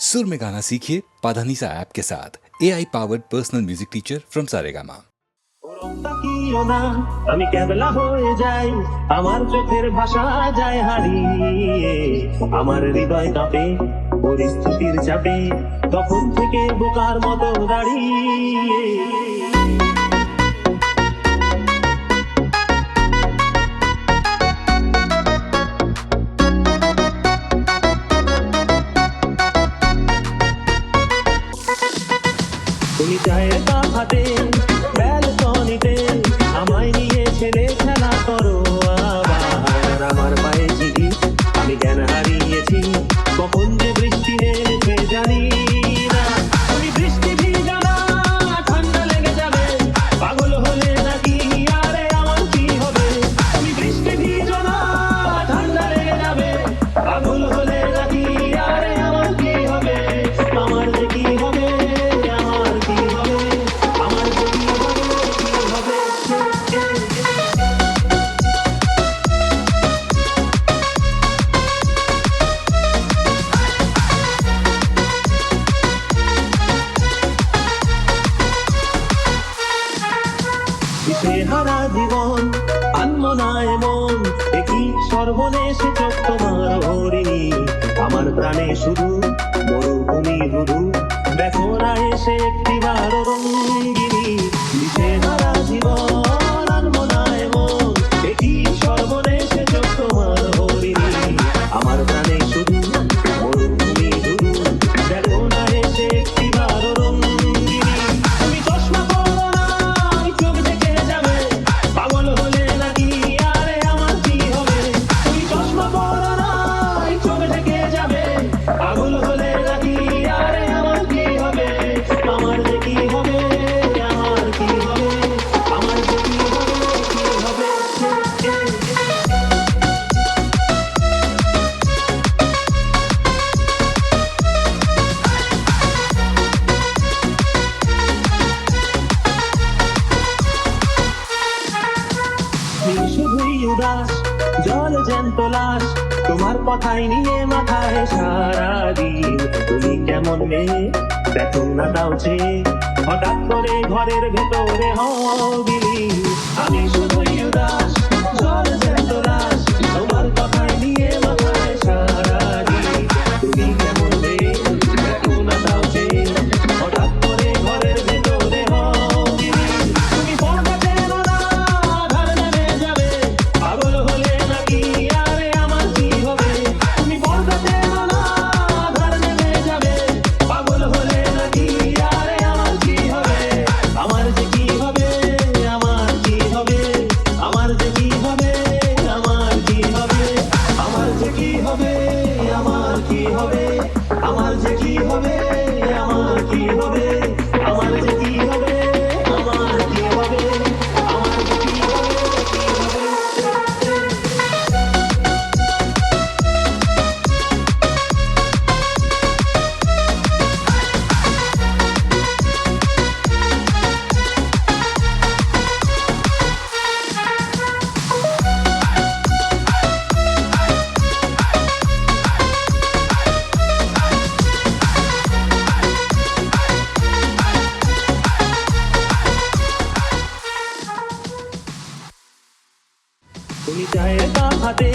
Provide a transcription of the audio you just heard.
सुर में गाना सीखिए पाधानीसा ऐप के साथ। A I powered personal music teacher from Saregama আমি কেবলা হয়ে যাই আমার চোখের ভাষা যায় হারিয়ে আমার হৃদয় কাঁপে পরিস্থিতির চাপে তখন থেকে বোকার মতো দাঁড়িয়ে তুমি চায়ে বা হাতে ব্যালকনিতে আমায় নিয়ে ছেলে সারা জীবন আনমনায় মন, একই সর্বনেশে চোখ তোমার হরিণী আমার প্রাণে শুধু মরুভূমি মধু দেখো না এসে একটি বার রঙ্গি জল জ্যান্ত লাশ, তোমার কথাই নিয়ে মাথায় সারাদিন। তুমি কেমন মেয়ে? দেখো না দাও যে, হঠাৎ করে ঘরের ভেতরে হবিলি আমি শুধুই উদাস, জল যায় বাহাদে